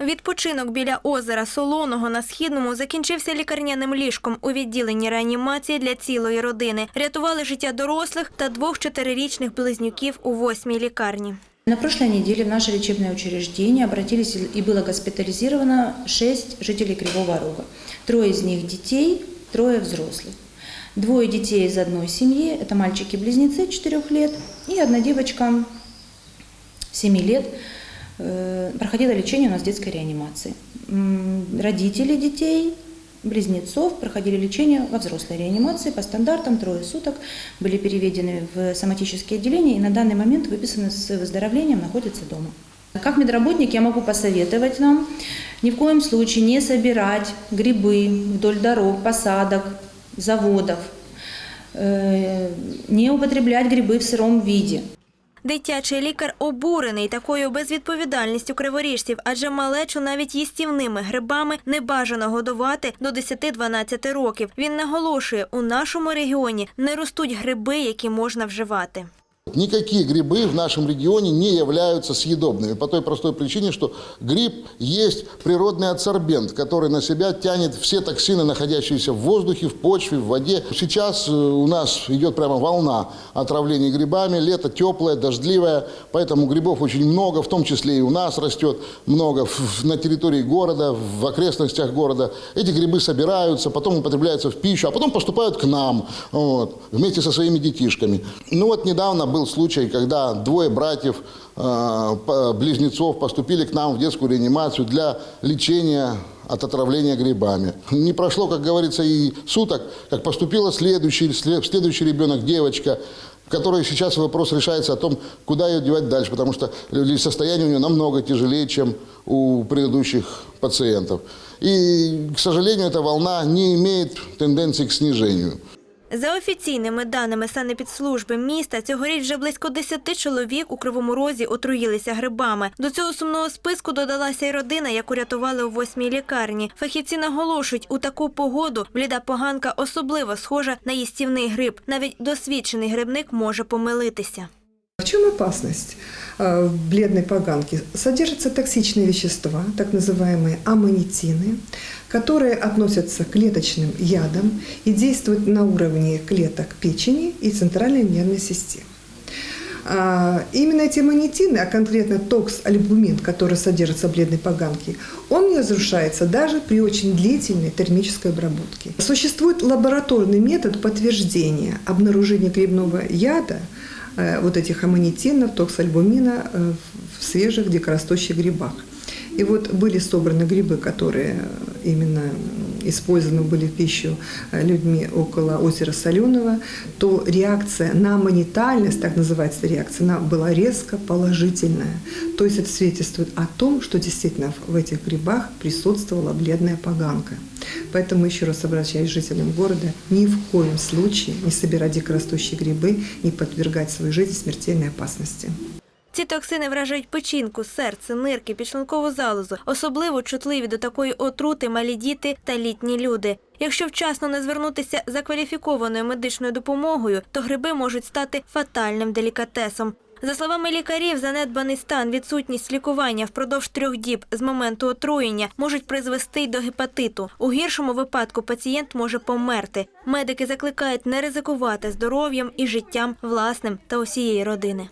Відпочинок біля озера Солоного на східному закінчився лікарняним ліжком у відділенні реанімації для цілої родини. Рятували життя дорослих та двох чотирирічних близнюків у восьмій лікарні. На прошлой неделе в наше лечебное учреждение обратились и было госпитализировано 6 жителей Кривого Рога. Трое из них детей, трое взрослых. Двое детей из одной семьи, это мальчики-близнецы 4 лет, и одна девочка 7 лет э, проходила лечение у нас в детской реанимации. Родители детей, близнецов проходили лечение во взрослой реанимации по стандартам трое суток, были переведены в соматические отделения и на данный момент выписаны с выздоровлением, находятся дома. Как медработник я могу посоветовать нам ни в коем случае не собирать грибы вдоль дорог, посадок, заводов, э, не употреблять грибы в сыром виде. Дитячий лікар обурений такою безвідповідальністю криворіжців, адже малечу навіть їстівними грибами не бажано годувати до 10-12 років. Він наголошує, у нашому регіоні не ростуть гриби, які можна вживати. Никакие грибы в нашем регионе не являются съедобными по той простой причине, что гриб есть природный адсорбент, который на себя тянет все токсины, находящиеся в воздухе, в почве, в воде. Сейчас э, у нас идет прямо волна отравлений грибами, лето теплое, дождливое, поэтому грибов очень много, в том числе и у нас растет много на территории города, в окрестностях города. Эти грибы собираются, потом употребляются в пищу, а потом поступают к нам вот, вместе со своими детишками. Ну вот недавно был случай, когда двое братьев, э, близнецов поступили к нам в детскую реанимацию для лечения от отравления грибами. Не прошло, как говорится, и суток, как поступила следующий, сле- следующий ребенок, девочка, в которой сейчас вопрос решается о том, куда ее девать дальше, потому что состояние у нее намного тяжелее, чем у предыдущих пациентов. И, к сожалению, эта волна не имеет тенденции к снижению. За офіційними даними санепідслужби міста, цьогоріч вже близько 10 чоловік у Кривому Розі отруїлися грибами. До цього сумного списку додалася й родина, яку рятували у восьмій лікарні. Фахівці наголошують, у таку погоду бліда поганка особливо схожа на їстівний гриб. Навіть досвідчений грибник може помилитися. В чем опасность э, в бледной поганке? Содержатся токсичные вещества, так называемые аммонитины, которые относятся к клеточным ядам и действуют на уровне клеток печени и центральной нервной системы. А, Именно эти аммонитины, а конкретно токс-альбумин, который содержится в бледной поганке, он не разрушается даже при очень длительной термической обработке. Существует лабораторный метод подтверждения обнаружения грибного яда, э, вот этих аммонитинов, токсальбумина э, в свежих дикорастущих грибах. И вот были собраны грибы, которые именно использованы были в пищу э, людьми около озера Соленого, то реакция на монетальность, так называется реакция, она была резко положительная. То есть это свидетельствует о том, что действительно в этих грибах присутствовала бледная поганка. Поэтому еще раз обращаюсь к жителям города, ни в коем случае не собирать дикорастущие грибы, не подвергать свою жизнь смертельной опасности. Ці токсини вражають печінку, серце, нирки, підшлункову залозу. Особливо чутливі до такої отрути малі діти та літні люди. Якщо вчасно не звернутися за кваліфікованою медичною допомогою, то гриби можуть стати фатальним делікатесом. За словами лікарів, занедбаний стан, відсутність лікування впродовж трьох діб з моменту отруєння можуть призвести й до гепатиту. У гіршому випадку пацієнт може померти. Медики закликають не ризикувати здоров'ям і життям власним та усієї родини.